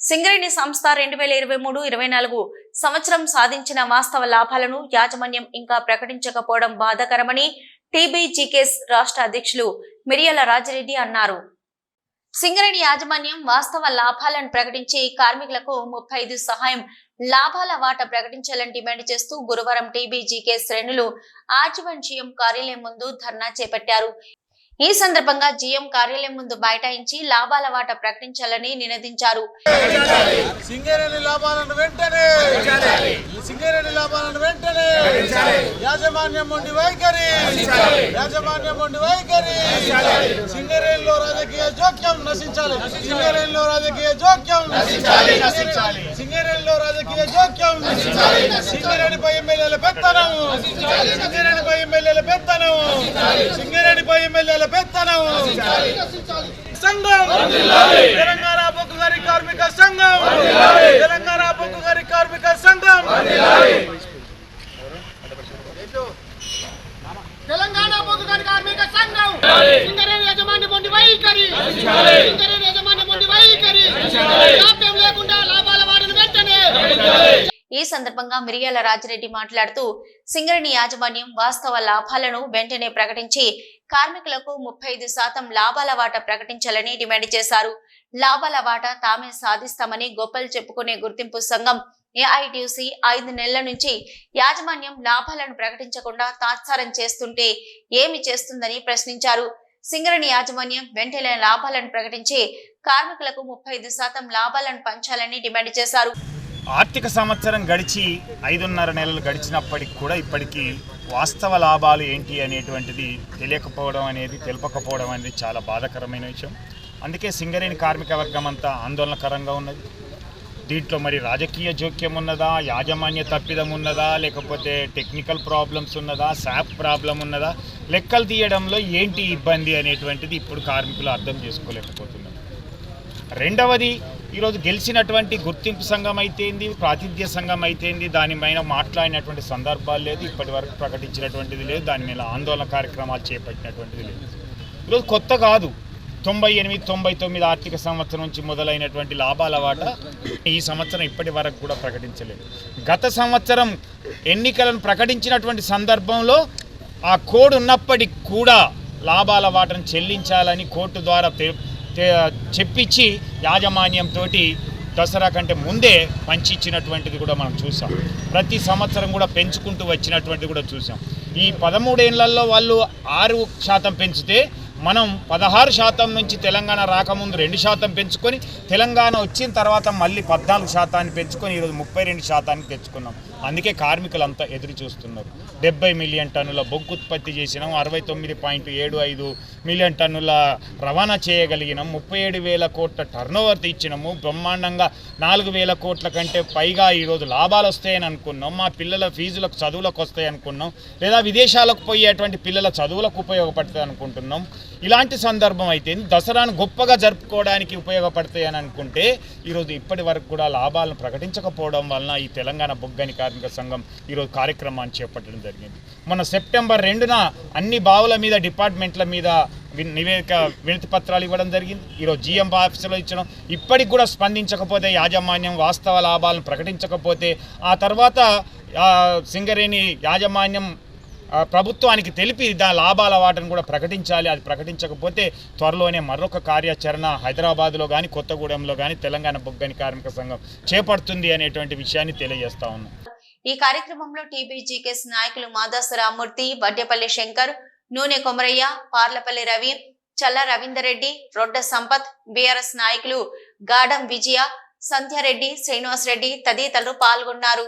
సింగరేణి సంస్థ రెండు వేల ఇరవై మూడు ఇరవై నాలుగు సంవత్సరం సాధించిన వాస్తవ లాభాలను యాజమాన్యం ఇంకా ప్రకటించకపోవడం బాధాకరమని టీబీజీకేస్ రాష్ట్ర అధ్యక్షులు మిరియాల రాజిరెడ్డి అన్నారు. సింగరేణి యాజమాన్యం వాస్తవ లాభాలను ప్రకటించి కార్మికులకు ముప్పై ఐదు సహాయం లాభాల వాటా ప్రకటించాలని డిమాండ్ చేస్తూ గురువారం టీబీజీకే శ్రేణులు ఆర్జీవన్ జీఎం కార్యాలయం ముందు ధర్నా చేపట్టారు. ఈ సందర్భంగా జీఎం కార్యాలయం ముందు బైఠాయించి లాభాల వాటా ప్రకటించాలని నినదించారు. సింగరేణి లాభాలను వెంటనే! సింగరేణి లాభాలను వెంటనే! యాజమాన్యం ఉండి వైఖరి! యాజమాన్యం ఉండి వైఖరి! సింగరేణిలో రాజకీయ జోక్యం నశించాలి. సింగరేణిలో రాజకీయ జోక్యం నశించాలి. సింగరేణిలో రాజకీయ జోక్యం సింగరేణిపై ఎమ్మెల్యేల పెత్తనం. సింగరేణిపై ఎమ్మెల్యేల పెత్తనం. సింగరేణిపై ఎమ్మెల్యేల పెత్తనం. సంఘం. తెలంగాణ బొగ్గు కార్మిక సంఘం. తెలంగాణ బొగ్గు కార్మిక సంఘం. తెలంగాణ బొగ్గుగని కార్మిక సంఘం. సింగరేణి యజమాని మొండి వైఖరి సింగరేణి యజమాని మొండి వైఖరి జాప్యం లేకుండా లాభాల వారిని వెంటనే ఈ సందర్భంగా మిరియాల రాజిరెడ్డి మాట్లాడుతూ సింగరణి యాజమాన్యం వాస్తవ లాభాలను వెంటనే ప్రకటించి కార్మికులకు ముప్పై ఐదు శాతం లాభాల వాటా ప్రకటించాలని డిమాండ్ చేశారు. లాభాల వాటా తామే సాధిస్తామని గొప్పలు చెప్పుకునే గుర్తింపు సంఘం ఏఐటిసి ఐదు నెలల నుంచి యాజమాన్యం లాభాలను ప్రకటించకుండా తాత్సారం చేస్తుంటే ఏమి చేస్తుందని ప్రశ్నించారు. సింగరణి యాజమాన్యం వెంటనే లాభాలను ప్రకటించి కార్మికులకు ముప్పై ఐదు శాతం లాభాలను పంచాలని డిమాండ్ చేశారు. ఆర్థిక సంవత్సరం గడిచి ఐదున్నర నెలలు గడిచినప్పటికి కూడా ఇప్పటికీ వాస్తవ లాభాలు ఏంటి అనేటువంటిది తెలియకపోవడం అనేది తెలపకపోవడం అనేది చాలా బాధాకరమైన విషయం. అందుకే సింగరేణి కార్మిక వర్గం అంతా ఆందోళనకరంగా ఉన్నది. దీంట్లో మరి రాజకీయ జోక్యం ఉన్నదా యాజమాన్య తప్పిదం ఉన్నదా లేకపోతే టెక్నికల్ ప్రాబ్లమ్స్ ఉన్నదా శాప్ ప్రాబ్లం ఉన్నదా? లెక్కలు తీయడంలో ఏంటి ఇబ్బంది అనేటువంటిది ఇప్పుడు కార్మికులు అర్థం చేసుకోలేకపోతున్నారు. రెండవది ఈరోజు గెలిచినటువంటి గుర్తింపు సంఘం అయితేంది ప్రాతిథ్య సంఘం అయితేంది దానిపైన మాట్లాడినటువంటి సందర్భాలు లేదు ఇప్పటి వరకు ప్రకటించినటువంటిది లేదు దాని మీద ఆందోళన కార్యక్రమాలు చేపట్టినటువంటిది లేదు. ఈరోజు కొత్త కాదు తొంభై ఎనిమిది తొంభై తొమ్మిది ఆర్థిక సంవత్సరం నుంచి మొదలైనటువంటి లాభాల వాట ఈ సంవత్సరం ఇప్పటి వరకు కూడా ప్రకటించలేదు. గత సంవత్సరం ఎన్నికలను ప్రకటించినటువంటి సందర్భంలో ఆ కోడ్ ఉన్నప్పటికి కూడా లాభాల వాటను చెల్లించాలని కోర్టు ద్వారా చెప్పించి యాజమాన్యంతో దసరా కంటే ముందే పంచి ఇచ్చినటువంటిది కూడా మనం చూసాం. ప్రతి సంవత్సరం కూడా పెంచుకుంటూ వచ్చినటువంటిది కూడా చూసాం. ఈ పదమూడేళ్ళలో వాళ్ళు ఆరు శాతం పెంచితే మనం పదహారు శాతం నుంచి తెలంగాణ రాకముందు రెండు శాతం పెంచుకొని తెలంగాణ వచ్చిన తర్వాత మళ్ళీ పద్నాలుగు శాతాన్ని పెంచుకొని ఈరోజు ముప్పై రెండు శాతానికి తెచ్చుకున్నాం. అందుకే కార్మికులంతా ఎదురు చూస్తున్నారు. డెబ్బై మిలియన్ టన్నుల బొగ్గు ఉత్పత్తి చేసినాం అరవై తొమ్మిది పాయింట్ ఏడు ఐదు మిలియన్ టన్నుల రవాణా చేయగలిగినాం ముప్పై ఏడు వేల కోట్ల టర్నోవర్ ఇచ్చినాము బ్రహ్మాండంగా నాలుగు వేల కోట్ల కంటే పైగా ఈరోజు లాభాలు వస్తాయని అనుకున్నాం. మా పిల్లల ఫీజులకు చదువులకు వస్తాయి అనుకున్నాం. లేదా విదేశాలకు పోయేటువంటి పిల్లల చదువులకు ఉపయోగపడుతుంది అనుకుంటున్నాం. ఇలాంటి సందర్భం అయితే దసరాను గొప్పగా జరుపుకోవడానికి ఉపయోగపడతాయి అని అనుకుంటే ఈరోజు ఇప్పటి వరకు కూడా లాభాలను ప్రకటించకపోవడం వలన ఈ తెలంగాణ బొగ్గని కార్మిక సంఘం ఈరోజు కార్యక్రమాన్ని చేపట్టడం జరిగింది. మన సెప్టెంబర్ రెండున అన్ని బావుల మీద డిపార్ట్మెంట్ల మీద వి- నివేదిక వినతి పత్రాలు ఇవ్వడం జరిగింది. ఈరోజు జిఎం ఆఫీసులో ఇచ్చడం ఇప్పటికి కూడా స్పందించకపోతే యాజమాన్యం వాస్తవ లాభాలను ప్రకటించకపోతే ఆ తర్వాత సింగరేణి యాజమాన్యం ప్రభుత్వానికి తెలిపి దా లాభాల వాటను కూడా ప్రకటించాలి. అది ప్రకటించకపోతే త్వరలోనే మరొక కార్యాచరణ హైదరాబాద్లో కానీ కొత్తగూడెంలో కానీ తెలంగాణ బొగ్గని కార్మిక సంఘం చేపడుతుంది అనేటువంటి విషయాన్ని తెలియజేస్తా ఉన్నాం. ఈ కార్యక్రమంలో టీబీజీకేస్ నాయకులు మాదాసు రామ్మూర్తి వడ్డేపల్లి శంకర్ నూనె కొమరయ్య పార్లపల్లి రవి చల్ల రవీందర్ రెడ్డి రొడ్డ సంపత్ బీఆర్ఎస్ నాయకులు గాడం విజయ సంధ్యారెడ్డి శ్రీనివాస్ రెడ్డి తదితరులు పాల్గొన్నారు.